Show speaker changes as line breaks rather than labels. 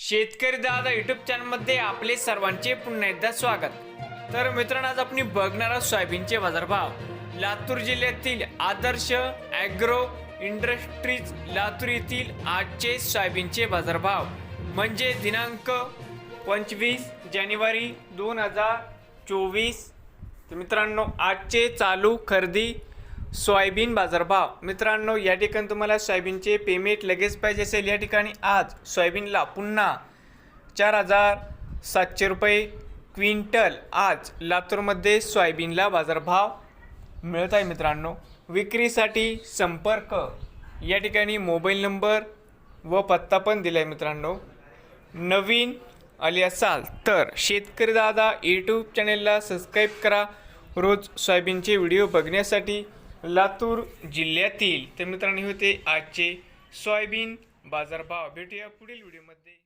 शेतकरी दादा युट्यूब चॅनलमध्ये आपले सर्वांचे पुन्हा एकदा स्वागत. तर मित्रांनो आज आपण बघणार आहोत सोयाबीनचे बाजारभाव. लातूर जिल्ह्यातील आदर्श ॲग्रो इंडस्ट्रीज लातूर येथील आजचे सोयाबीनचे बाजारभाव. म्हणजे दिनांक पंचवीस जानेवारी दोन हजार चोवीस. मित्रांनो आजचे चालू खरेदी सोयाबीन बाजारभाव. मित्रांनो या ठिकाणी तुम्हाला सोयाबीनचे पेमेंट लगेच पाहिजे असेल. या ठिकाणी आज सोयाबीनला पुन्हा चार हजार सातशे रुपये क्विंटल आज लातूरमध्ये सोयाबीनला बाजारभाव मिळत आहे मित्रांनो. विक्रीसाठी संपर्क. या ठिकाणी मोबाईल नंबर व पत्ता पण दिला आहे मित्रांनो. नवीन आले असाल तर शेतकरी दादा यूट्यूब चॅनेलला सबस्क्राईब करा. रोज सोयाबीनचे व्हिडिओ बघण्यासाठी लातूर जिल्ह्यातील तर मित्रांनो होते आजचे सोयाबीन बाजारभाव. भेटूया पुढील व्हिडिओमध्ये.